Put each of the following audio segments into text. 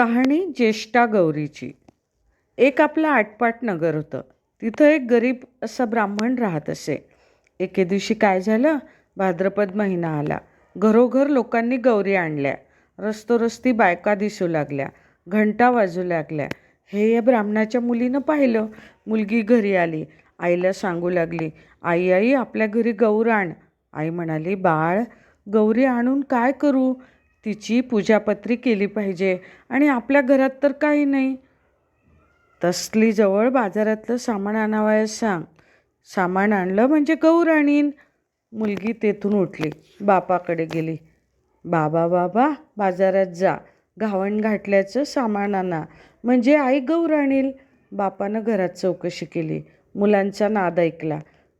कहाणी ज्येष्ठा गौरीची. एक आपलं आटपाट नगर होतं. तिथं एक गरीब असा ब्राह्मण राहत असे. एके दिवशी काय झालं? भाद्रपद महिना आला. घरोघर लोकांनी गौरी आणल्या. रस्तोरस्ती बायका दिसू लागल्या. घंटा वाजू लागल्या. हे या ब्राह्मणाच्या मुलीनं पाहिलं. मुलगी घरी आली. आईला सांगू लागली आई आई आपल्या घरी गौर आण. आई म्हणाली बाळ गौरी आणून काय करू? तिची पूजापत्री केली पाहिजे. आणि आपल्या घरात तर काही नाही. तसली जवळ बाजारातलं सामान आणावयास सांग. सामान आणलं म्हणजे गौर आणीन. मुलगी तेथून उठली. बापाकडे गेली. बाबा बाबा बाजारात जा. घावण घाटल्याचं सामान आणा. म्हणजे आई गौर आणील. बापानं घरात चौकशी केली. मुलांचा नाद ऐकला.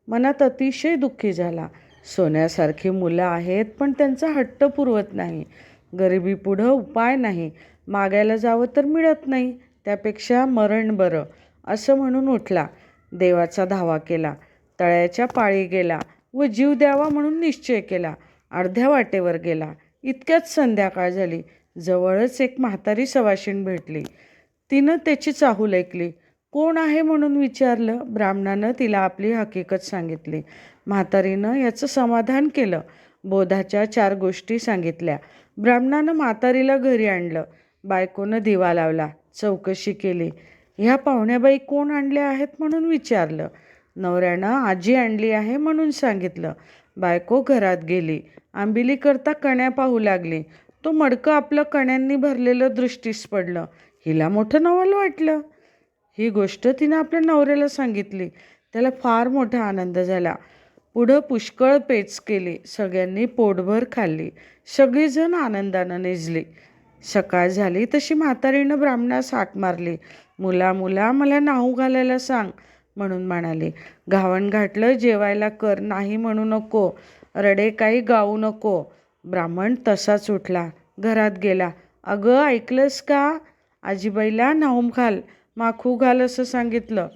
मनात अतिशय दुःखी झाला. सोन्यासारखी मुलं आहेत पण त्यांचा हट्ट पुरवत नाही. गरिबीपुढं उपाय नाही. मागायला जावं तर मिळत नाही. त्यापेक्षा मरण बरं असं म्हणून उठला. देवाचा धावा केला. तळ्याच्या पाळी गेला व जीव द्यावा म्हणून निश्चय केला. अर्ध्या वाटेवर गेला. इतक्यात संध्याकाळ झाली. जवळच एक म्हातारी सवाशीण भेटली. तिनं त्याची चाहूल ऐकली. कोण आहे म्हणून विचारलं. ब्राह्मणानं तिला आपली हकीकत सांगितली. म्हातारीनं याचं समाधान केलं. बोधाच्या चार गोष्टी सांगितल्या. ब्राह्मणानं म्हातारीला घरी आणलं. बायकोनं दिवा लावला. चौकशी केली. ह्या पाहुण्याबाई कोण आणल्या आहेत म्हणून विचारलं. नवऱ्यानं आजी आणली आहे म्हणून सांगितलं. बायको घरात गेली. आंबिलीकरता कण्या पाहू लागली. तो मडकं आपलं कण्यांनी भरलेलं दृष्टीस पडलं. हिला मोठं नवल वाटलं. ही गोष्ट तिनं आपल्या नवऱ्याला सांगितली. त्याला फार मोठा आनंद झाला. पुढं पुष्कळ पेच केली. सगळ्यांनी पोटभर खाल्ली. सगळीजण आनंदानं निजली. सकाळ झाली तशी म्हातारीनं ब्राह्मणास हाक मारली. मुला मुला मला नाहू घालायला सांग म्हणून म्हणाली. घावण घाटलं जेवायला कर नाही म्हणू नको. रडे काही गाऊ नको. ब्राह्मण तसाच उठला. घरात गेला. अगं ऐकलंस का? आजीबाईला नाहूम घाल. माखू घाल असं सांगितलं.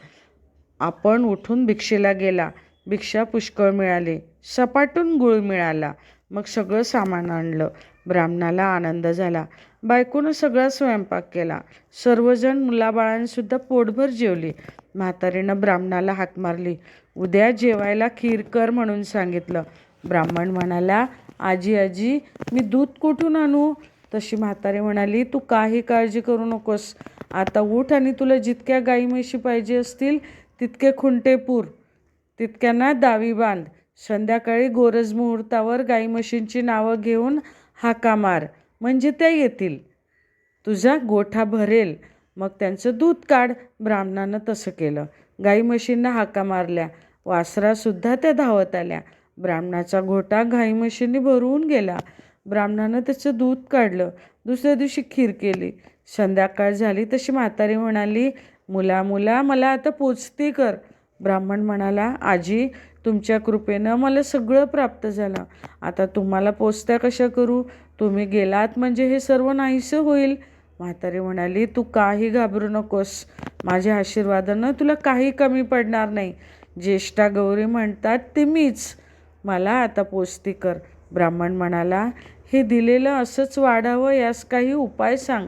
आपण उठून भिक्षेला गेला. भिक्षा पुष्कळ मिळाली. सपाटून गुळ मिळाला. मग सगळं सामान आणलं. ब्राह्मणाला आनंद झाला. बायकोनं सगळा स्वयंपाक केला. सर्वजण मुलाबाळांसुद्धा पोटभर जेवली. म्हातारीनं ब्राह्मणाला हाक मारली. उद्या जेवायला खीर कर म्हणून सांगितलं. ब्राह्मण म्हणाला आजी आजी मी दूध कुठून आणू? तशी म्हातारी म्हणाली तू काही काळजी करू नकोस. आता उठ आणि तुला जितक्या गाई म्हशी पाहिजे असतील तितके खुंटे पूर. तितक्यांना दावी बांध. संध्याकाळी गोरज मुहूर्तावर गाई म्हशींची नावं घेऊन हाका मार. म्हणजे त्या येतील. तुझा गोठा भरेल. मग त्यांचं दूध काढ. ब्राह्मणानं तसं केलं. गाई म्हशींना हाका मारल्या. वासरासुद्धा त्या धावत आल्या. ब्राह्मणाचा गोठा गाई म्हशींनी भरवून गेला. ब्राह्मणानं त्याचं दूध काढलं. दुसऱ्या दिवशी खीर केली. संध्याकाळ झाली तशी म्हातारी म्हणाली मुला मुला मला आता पोचती कर. ब्राह्मण म्हणाला आजी तुमच्या कृपेनं मला सगळं प्राप्त झालं. आता तुम्हाला पोचत्या कशा करू? तुम्ही गेलात म्हणजे हे सर्व नाहीसं होईल. म्हातारी म्हणाली तू काही घाबरू नकोस. माझ्या आशीर्वादानं तुला काही कमी पडणार नाही. ज्येष्ठा गौरी म्हणतात ते मीच मला आता पोचती कर. ब्राह्मण म्हणाला हे दिलेलं असंच वाढावं यास काही उपाय सांग.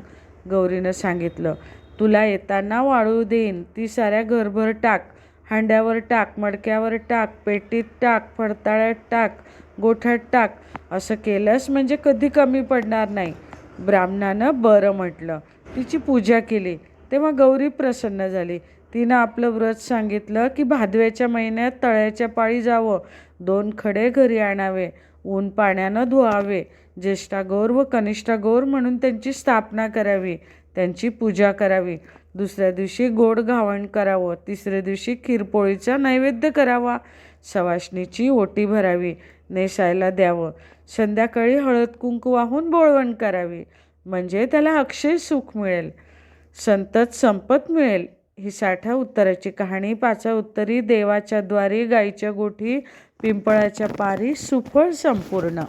गौरीनं सांगितलं तुला येताना वाळू देईन. ती साऱ्या घरभर टाक. हांड्यावर टाक मडक्यावर टाक पेटीत टाक फडताळ्यात टाक गोठ्यात टाक. असं केलंस म्हणजे कधी कमी पडणार नाही. ब्राह्मणानं बरं म्हटलं. तिची पूजा केली. तेव्हा गौरी प्रसन्न झाली. तिनं आपलं व्रत सांगितलं की भादव्याच्या महिन्यात तळ्याच्या पाळी जावं. दोन खडे घरी आणावे. ऊन पाण्यानं धुवावे. ज्येष्ठा गौर व कनिष्ठा गौर म्हणून त्यांची स्थापना करावी. त्यांची पूजा करावी. दुसऱ्या दिवशी गोड घावण करावं तिसऱ्या दिवशी खीरपोळीचा नैवेद्य करावा. सवाशणीची ओटी भरावी नेसायला द्यावं. संध्याकाळी हळद कुंकू वाहून बोळवण करावी. म्हणजे त्याला अक्षय सुख मिळेल. संतत संपत मिळेल. ही साठा उत्तराची कहाणी. पाचा उत्तरी देवाच्या द्वारी गाईच्या गोठी पिंपळाच्या पारी सुफळ संपूर्ण.